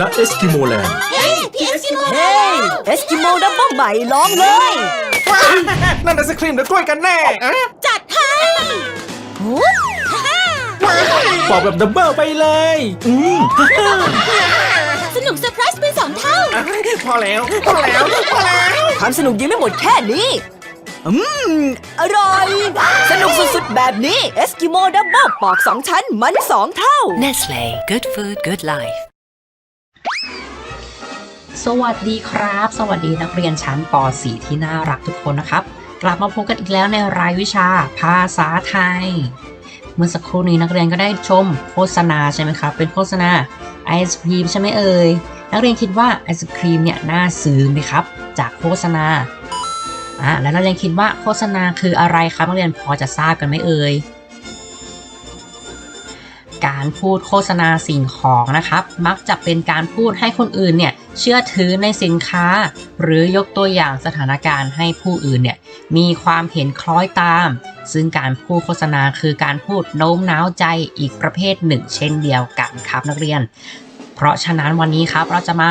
ณเอสกิโมแลนด์พี่เอสกิโมเฮ้ยเอสกิโมดับเบิลใหม่ร้องเลย นั่นไอศครีมหรือกล้วยกันแน่อะจัดให้บอกแบบดับเบิลไปเลย อืมสนุกเซอร์ไพรส์เป็นสองเท่าอะพอแล้ว พอแล้ว พอแล้ว ความสนุกยังไม่หมดแค่นี้ อืม อร่อย สนุกสุดๆ แบบนี้เอสกิโมดับเบิลปอกสองชั้นมันสองเท่า Nestle, good food, good life. สวัสดีครับ สวัสดีนักเรียนชั้นป .4 ที่น่ารักทุกคนนะครับ กลับมาพบกันอีกแล้วในรายวิชาภาษาไทย เมื่อสักครู่นี้นักเรียนก็ได้ชมโฆษณาใช่ไหมครับ เป็นโฆษณาไอศครีมใช่ไหมเอ่ย นักเรียนคิดว่าไอศครีมเนี่ยน่าซื้อไหมครับ จากโฆษณาอะแล้วนักเรียนคิดว่าโฆษณาคืออะไรครับนักเรียนพอจะทราบกันไหมเอ่ย การพูดโฆษณาสิ่งของนะครับ มักจะเป็นการพูดให้คนอื่นเนี่ยเชื่อถือในสินค้า หรือยกตัวอย่างสถานการณ์ให้ผู้อื่นเนี่ยมีความเห็นคล้อยตาม ซึ่งการพูดโฆษณาคือการพูดโน้มน้าวใจอีกประเภทหนึ่ง เช่นเดียวกันครับนักเรียน เพราะฉะนั้นวันนี้ครับเราจะมา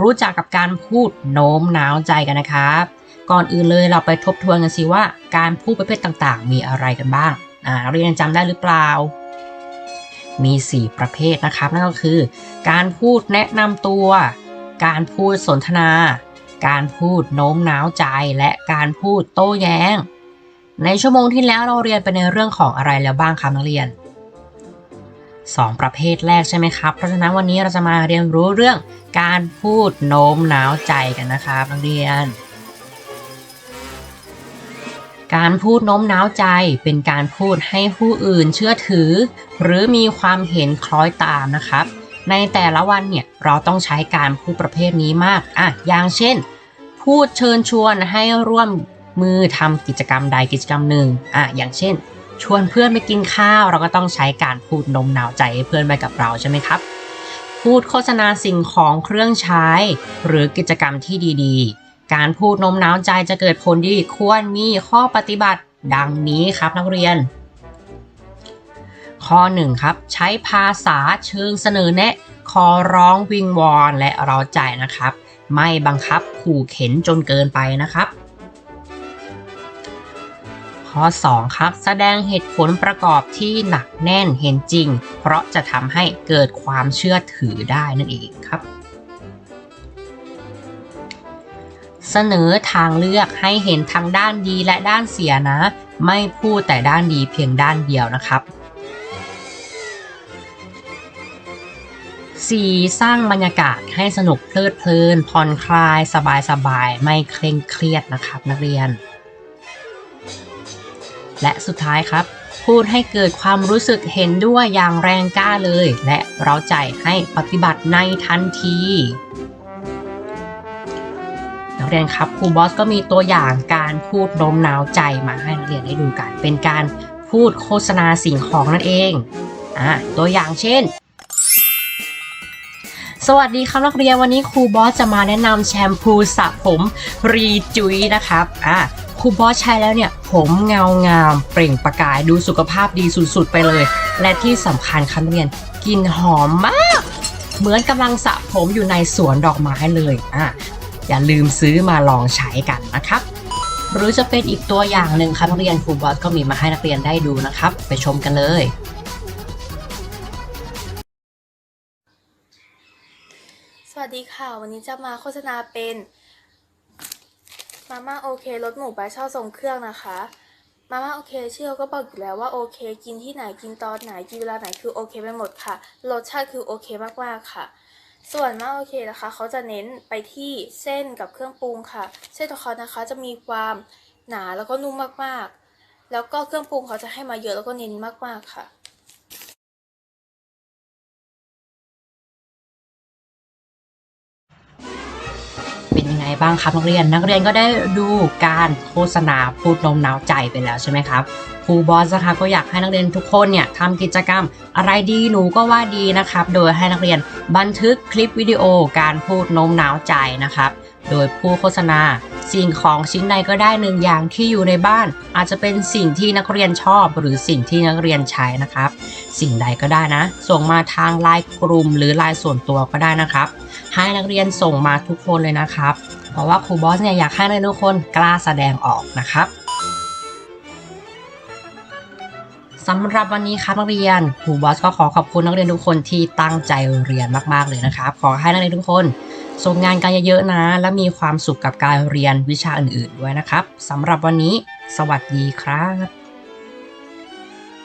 รู้จักกับการพูดโน้มน้าวใจกันนะครับ ก่อนอื่นเลยเราไปทบทวนกันสิว่า การพูดประเภทต่างๆ มีอะไรกันบ้างอ่าเรียนจำได้หรือเปล่า มี 4 ประเภทนะครับ นั่นก็คือ การพูดแนะนำตัว การพูดสนทนา การพูดโน้มน้าวใจ และการพูดโต้แย้ง ในชั่วโมงที่แล้วเราเรียนไปในเรื่องของอะไรแล้วบ้างครับนักเรียน 2 ประเภทแรกใช่ไหมครับ เพราะฉะนั้นวันนี้เราจะมาเรียนรู้เรื่อง การพูดโน้มน้าวใจกันนะครับนักเรียน การพูดโน้มน้าวใจเป็นการพูดให้ผู้อื่นเชื่อถือ หรือมีความเห็นคล้อยตามนะครับ ในแต่ละวันเนี่ยเราต้องใช้การพูดประเภทนี้มากอะอย่างเช่น พูดเชิญชวนให้ร่วมมือทำกิจกรรมใดกิจกรรมหนึ่งอะอย่างเช่น ชวนเพื่อนไปกินข้าว เราก็ต้องใช้การพูดโน้มน้าวใจให้เพื่อนไปกับเราใช่ไหมครับ พูดโฆษณาสิ่งของเครื่องใช้ หรือกิจกรรมที่ดีๆ การพูดโน้มน้าวใจจะเกิดผลดีควรมีข้อปฏิบัติดังนี้ครับนักเรียน ข้อ 1 ครับ ใช้ภาษาเชิงเสนอแนะ ขอร้องวิงวอนและเราใจนะครับ ไม่บังคับขู่เข็นจนเกินไปนะครับ ข้อ 2 ครับ แสดงเหตุผลประกอบที่หนักแน่นเห็นจริง เพราะจะทำให้เกิดความเชื่อถือได้นั่นเองครับ เสนอทางเลือกให้เห็นทั้งด้านดีและด้านเสียนะ ไม่พูดแต่ด้านดีเพียงด้านเดียวนะครับ 4. สร้างบรรยากาศให้สนุกเพลิดเพลินผ่อนคลายสบายสบายไม่เคร่งเครียดนะครับนักเรียน และสุดท้ายครับ พูดให้เกิดความรู้สึกเห็นด้วยอย่างแรงกล้าเลย และเราใจให้ปฏิบัติในทันที เรียนครับครูบอสก็มีตัวอย่างการพูดโน้มน้าวใจมาให้นักเรียนได้ดูกัน เป็นการพูดโฆษณาสิ่งของนั่นเองอะตัวอย่างเช่น สวัสดีครับนักเรียนวันนี้ครูบอสจะมาแนะนำแชมพูสระผมรีจุยนะครับอะครูบอสใช้แล้วเนี่ยผมเงางามเปล่งประกายดูสุขภาพดีสุดๆไปเลย และที่สำคัญครับนักเรียนกลิ่นหอมมาก เหมือนกำลังสระผมอยู่ในสวนดอกไม้เลยอะ อย่าลืมซื้อมาลองใช้กันนะครับ หรือจะเป็นอีกตัวอย่างหนึ่งครับนักเรียนครูบอสก็มีมาให้นักเรียนได้ดูนะครับ ไปชมกันเลย สวัสดีค่ะ วันนี้จะมาโฆษณาเป็นมาม่าโอเครสหมูปลาช่อทรงเครื่องนะคะมาม่าโอเคชื่อก็บอกอยู่แล้วว่าโอเค กินที่ไหนกินตอนไหนกินเวลาไหนคือโอเคไปหมดค่ะ รสชาติคือโอเคมากๆค่ะ ส่วนมาโอเคนะคะ เขาจะเน้นไปที่เส้นกับเครื่องปรุงค่ะ เส้นของเขานะคะจะมีความหนาแล้วก็นุ่มมากๆ แล้วก็เครื่องปรุงเขาจะให้มาเยอะแล้วก็เน้นมากๆค่ะ ยังไงบ้างครับนักเรียน นักเรียนก็ได้ดูการโฆษณาพูดโน้มน้าวใจไปแล้วใช่ไหมครับครูบอสนะคะก็อยากให้นักเรียนทุกคนเนี่ยทำกิจกรรม อะไรดีหนูก็ว่าดีนะครับ โดยให้นักเรียนบันทึกคลิปวิดีโอการพูดโน้มน้าวใจนะครับ โดยผู้โฆษณาสิ่งของชิ้นใดก็ได้หนึ่งอย่างที่อยู่ในบ้าน อาจจะเป็นสิ่งที่นักเรียนชอบหรือสิ่งที่นักเรียนใช้นะครับ สิ่งใดก็ได้นะ ส่งมาทางไลน์กลุ่มหรือไลน์ส่วนตัวก็ได้นะครับ ให้นักเรียนส่งมาทุกคนเลยนะครับ เพราะว่าครูบอสเนี่ยอยากให้นักเรียนทุกคนกล้าแสดงออกนะครับสำหรับวันนี้ครับนักเรียนครูบอสก็ขอขอบคุณนักเรียนทุกคนที่ตั้งใจเรียนมากๆเลยนะครับ ขอให้นักเรียนทุกคนส่งงานกันเยอะๆนะ และมีความสุขกับการเรียนวิชาอื่นๆด้วยนะครับสำหรับวันนี้ สวัสดีครับ